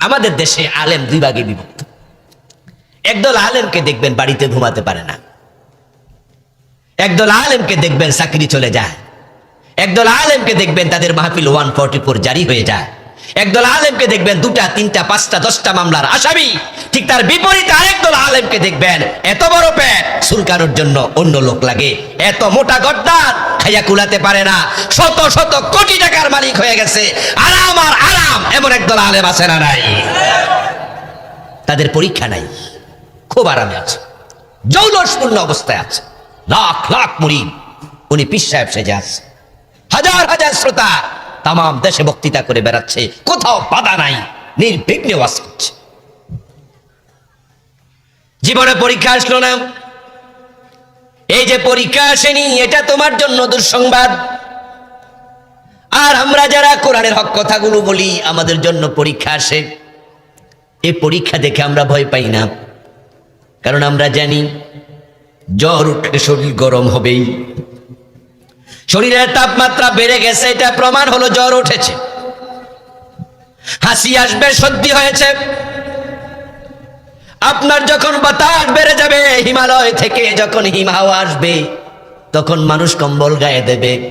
আমাদের দেশে আলেম দুই ভাগে বিভক্ত। একদল আলেমকে দেখবেন বাড়িতে ঘুমাতে পারে না। একদল আলেমকে দেখবেন চাকরি চলে যায়। একদল আলেমকে দেখবেন তাদের মাহফিল ওয়ান ফর্টি ফোর জারি হয়ে যায়। একদল আলেমকে দেখবেন দুটা, তিনটা, পাঁচটা, দশটা মামলার আসামি। ঠিক তার বিপরীতে আরেকদল আলেমকে দেখবেন এত বড় পেট সুলকানোর জন্য অন্য লোক লাগে। এত মোটা গদ্দার, খাইয়া কুলাতে পারে না। শত শত কোটি টাকার মালিক হয়ে গেছে। আর আর আরাম এমন একদল আলেম আছে না নাই? তাদের পরীক্ষা নাই। খুব আরামে আছে। জৌলসপূর্ণ অবস্থায় আছে। লাখ লাখ মুড়ি উনি পিস সাহেব সেজে আছে। হাজার হাজার শ্রোতা তাম দেশে বক্তৃতা করে বেড়াচ্ছে। কোথাও বাধা নাই। নির্বিঘ্নে ওয়াজ করছে। জীবনে পরীক্ষা আসলো না। এই যে পরীক্ষা আসেনি, এটা তোমার জন্য দুঃসংবাদ। আর আমরা যারা কোরআনের হক কথাগুলো বলি, আমাদের জন্য পরীক্ষা আসে। এই পরীক্ষা দেখে আমরা ভয় পাই না। কারণ আমরা জানি, জ্বর উঠলে শরীর গরম হবেই। শরীরের তাপমাত্রা বেড়ে গেছে, এটা প্রমাণ হলো জ্বর উঠেছে। হাসি আসবে, সর্দি হয়েছে। আপনার যখন বাতাস বেড়ে যাবে, হিমালয় থেকে যখন হিমহাওয়া আসবে, তখন মানুষ কম্বল গায়ে দেবে।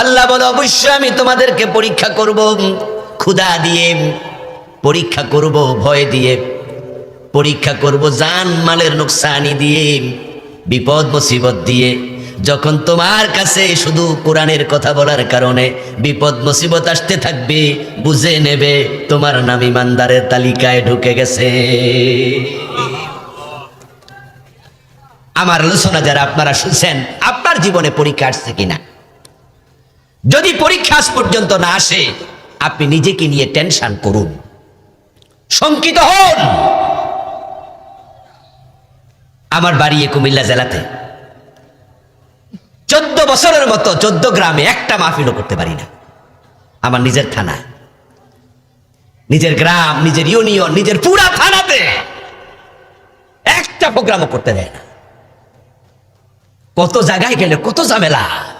আল্লাহ বলে, অবশ্যই আমি তোমাদেরকে পরীক্ষা করব, ক্ষুধা দিয়ে, পরীক্ষা করব, ভয় দিয়ে, পরীক্ষা করব জান মালের নোকসানি দিয়ে, বিপদ মুসিবত দিয়ে, যখন তোমার কাছে শুধু কোরআনের কথা বলার কারণে বিপদ মুসিবত আসতে থাকবে, বুঝে নেবে তোমার নাম ইমানদারের তালিকায় ঢুকে গেছে। আমার আলোচনা যারা আপনারা শুনছেন, আপনার জীবনে পরীক্ষা আসছে কিনা? যদি পরীক্ষা আজ পর্যন্ত না আসে, আপনি নিজেকে নিয়ে টেনশন করুন। শঙ্কিত হন। আমার বাড়ি কুমিল্লা জেলাতে। চোদ্দ বছরের মতো চোদ্দ গ্রামে একটা মাহফিলও করতে পারি না। আমার নিজের থানা নিজের গ্রাম, নিজের ইউনিয়ন, নিজের পুরা থানাতে একটা প্রোগ্রামও করতে দেয় না। কত জায়গায় গেলে কত ঝামেলা।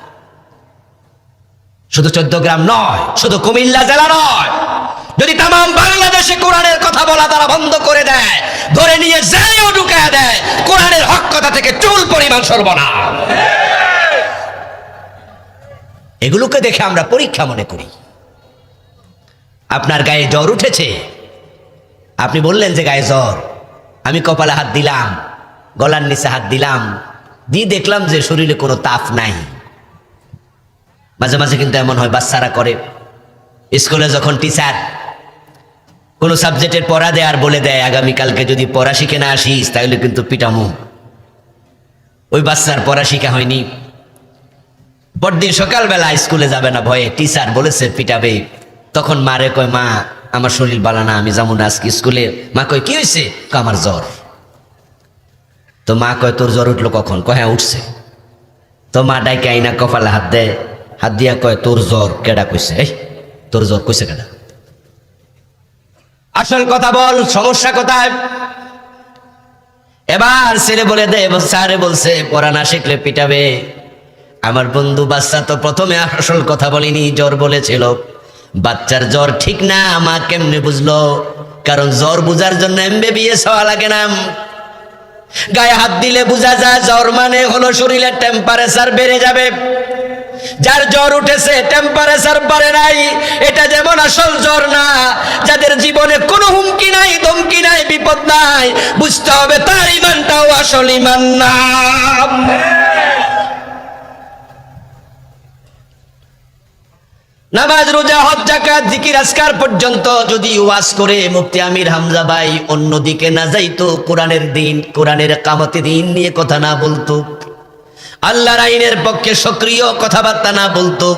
শুধু চোদ্দ গ্রাম নয়, শুধু কুমিল্লা জেলা নয়। যদি তাম বাংলাদেশে কোরআনের কথা বলা তারা বন্ধ করে দেয়, ধরে নিয়ে জেলেও ঢুকায় দেয়, কোরআনের হক কথা থেকে চুল পরিমাণ সরব না। এগুলোকে দেখে আমরা পরীক্ষা মনে করি। আপনার গায়ে জ্বর উঠেছে? আপনি বললেন যে গায়ে জ্বর। আমি কপালে হাত দিলাম, গলার নিচে হাত দিলাম। দিয়ে দেখলাম যে শরীরে কোনো তাপ নাই। মাঝে মাঝে কিন্তু এমন হয়, বাচ্চারা করে। স্কুলে যখন টিচার কোনো সাবজেক্টের পড়া দেয় আর বলে দেয়, আগামীকালকে যদি পড়া শিখে না আসিস, তাহলে কিন্তু পিটামু। ওই বাচ্চার পড়া শিখা হয়নি। পরদিন সকালবেলা স্কুলে যাবে না ভয়ে টিচার বলেছে, পিটাবে। তখন মারে কয়, মা, আমার শরীর বালা না, আমি যাব না আজকে স্কুলে। মা কয়, কি হয়েছে আমার জ্বর। তো মা কয়, তোর জ্বর উঠল কখন? কয় হ্যাঁ উঠছে। তো মা ডাইকে আইনা কপালে হাত দেয়। হাত দিয়া কয়, তোর জ্বর কেডা কইছে? এই, তোর জ্বর কইছে কেডা? আসল কথা বল, সমস্যা কোথায়? এবার ছেলে বলে দে স্যারে বলছে, পড়া না শিখলে পিটাবে। আমার বন্ধু বাচ্চা তো প্রথমে আসল কথা বলিনি, জ্বর বলেছিল। বাচ্চার জ্বর ঠিক না, মা কেমনে বুঝলো? কারণ জ্বর বুঝার জন্য এমবিবিএস হওয়া লাগে না। গায়ে হাত দিলে বোঝা যায়, জ্বর মানে হলো শরীরের টেম্পারেচার বেড়ে যাবে। যার জ্বর উঠেছে টেম্পারেচার বাড়ে নাই। এটা যেমন আসল জ্বর না, যাদের জীবনে কোনো হুমকি নাই, ধমকি নাই, বিপদ নাই, বুঝতে হবে তার ইমানটাও আসল ইমান না। নামাজ, রোজা, হজ জাকাত জিকির, আজকার পর্যন্ত যদি ওয়াজ করে মুফতি আমির হামজা ভাই অন্যদিকে না যাইতো, কোরআনের দিন, কোরআনের কামতে দিন নিয়ে কথা না বলতো। আল্লাহর আইনের পক্ষে সক্রিয় কথাবার্তা না বলতো।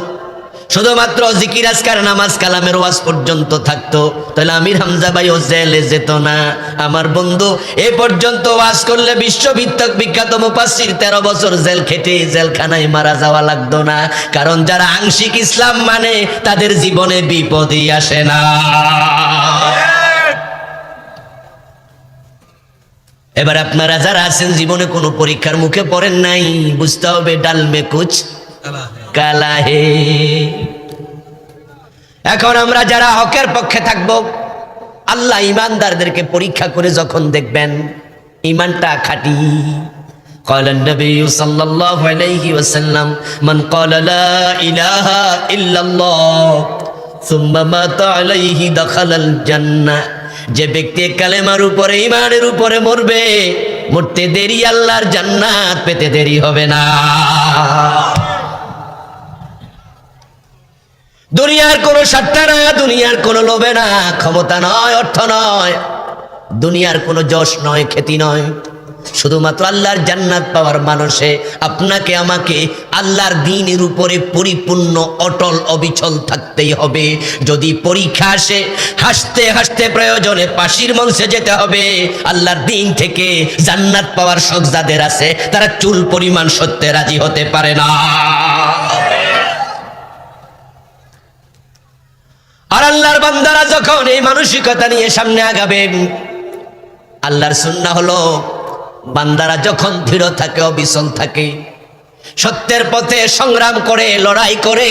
শুধুমাত্র জিকির, আজকার, নামাজ, কালামের ওয়াজ পর্যন্ত থাকতো। তাহলে আমির হামজা ও জেলে যেত না। আমার বন্ধু, এ পর্যন্ত ওয়াজ করলে বিশ্ববিদ্যক বিখ্যাত মুপাসির তেরো বছর জেল খেটে জেলখানায় মারা যাওয়া লাগতো না। কারণ যারা আংশিক ইসলাম মানে তাদের জীবনে বিপদই আসে না। এবার আপনারা যারা আছেন জীবনে কোনো পরীক্ষার মুখে পড়েন নাই বুঝতে হবে ডাল মে কুচ কালা হে এখন আমরা যারা হকের পক্ষে থাকব আল্লাহ ইমানদারদেরকে পরীক্ষা করে যখন দেখবেন ইমানটা খাটি قال النبي صلى الله عليه وسلم من قال لا إله إلا الله ثم مات عليه دخل الجنة যে ব্যক্তি কালেমার উপরে ইমানের উপরে মরবে, মরতে দেরি আল্লাহর জান্নাত পেতে দেরি হবে না। দুনিয়ার কোনো সাতটা না, দুনিয়ার কোনো লোভে না, ক্ষমতা নয়, অর্থ নয়। দুনিয়ার কোনো যশ নয় খ্যাতি নয়। শুধুমাত্র আল্লাহর জান্নাত পাওয়ার মানুষে, আপনাকে, আমাকে আল্লাহর দিনের উপরে পরিপূর্ণ, অটল, অবিচল থাকতেই হবে। যদি পরীক্ষা আসে, হাসতে হাসতে প্রয়োজনে পাশির মঞ্চে যেতে হবে। আল্লাহর দিন থেকে জান্নাত পাওয়ার শখ যাদের আছে, তারা চুল পরিমাণ সত্যে রাজি হতে পারে না। আর আল্লাহর বান্দারা যখন এই মানসিকতা নিয়ে সামনে আগাবে আল্লাহর সুন্না হলো বান্দারা যখন দৃঢ় থাকে, অবিচল থাকে, সত্যের পথে সংগ্রাম করে, লড়াই করে,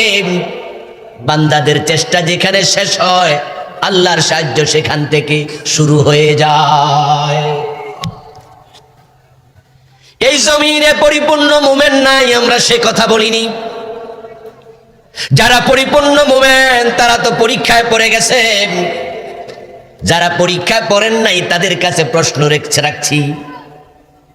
বান্দাদের চেষ্টা যেখানে শেষ হয়, আল্লাহর সাহায্য সেখান থেকে শুরু হয়ে যায়। এই জমিনে পরিপূর্ণ মুমেন্ট নাই, আমরা সে কথা বলিনি। যারা পরিপূর্ণ মোমেন, তারা তো পরীক্ষায় পড়ে গেছে। যারা পরীক্ষায় পড়েন নাই, তাদের কাছে প্রশ্ন রেখে রাখছি।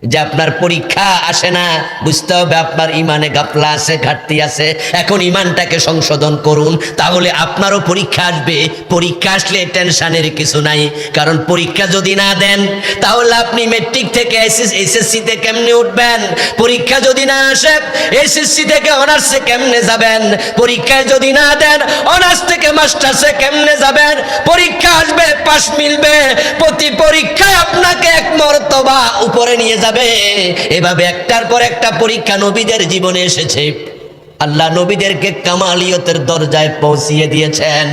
যে আপনার পরীক্ষা আসে না, বুঝতে হবে আপনার ইমানে গাপলা আছে, ঘাটতি আছে। এখন ইমানটাকে সংশোধন করুন, তাহলে আপনারও পরীক্ষা আসবে। পরীক্ষা আসলে টেনশনের কিছু নাই, কারণ পরীক্ষা যদি না দেন, তাহলে আপনি মেট্রিক থেকে এসএসসিতে কেমনে উঠবেন? পরীক্ষা যদি না আসে এসএসসি থেকে অনার্সে কেমনে যাবেন? পরীক্ষায় যদি না দেন অনার্স থেকে মাস্টার্সে কেমনে যাবেন? পরীক্ষা আসবে পাশ মিলবে। প্রতি পরীক্ষায় আপনাকে এক মর্তবা উপরে নিয়ে যাবে। এভাবে একটার পর একটা পরীক্ষা নবীদের জীবনে এসেছে। আল্লাহ নবীদেরকে কামালিয়তের দরজায় পৌঁছিয়ে দিয়েছেন।